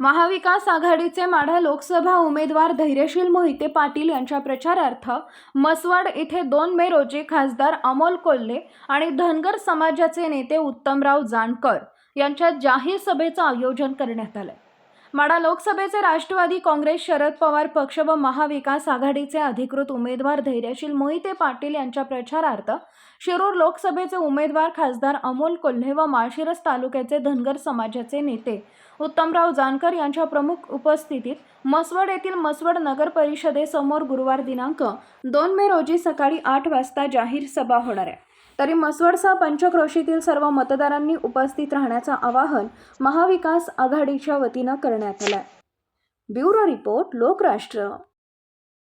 महाविकास आघाडीचे माढा लोकसभा उमेदवार धैर्यशील मोहिते पाटील यांच्या प्रचारार्थ मसवाड इथे दोन मे रोजी खासदार अमोल कोल्हे आणि धनगर समाजाचे नेते उत्तमराव जानकर यांच्या जाहीर सभेचं आयोजन करण्यात आलं माडा लोकसभेचे राष्ट्रवादी काँग्रेस शरद पवार पक्ष व महाविकास आघाडीचे अधिकृत उमेदवार धैर्यशील मोहिते पाटील यांच्या प्रचारार्थ शिरूर लोकसभेचे उमेदवार खासदार अमोल कोल्हे व माळशिरस तालुक्याचे धनगर समाजाचे नेते उत्तमराव जानकर यांच्या प्रमुख उपस्थितीत मसवड येथील मसवड नगर परिषदेसमोर गुरुवार दिनांक दोन मे रोजी सकाळी आठ वाजता जाहीर सभा होणार आहे. तरी मसवडसा पंचक्रोशीतील सर्व मतदारांनी उपस्थित राहण्याचं आवाहन महाविकास आघाडीच्या वतीनं करण्यात आलं आहे ब्युरो रिपोर्ट लोकराष्ट्र.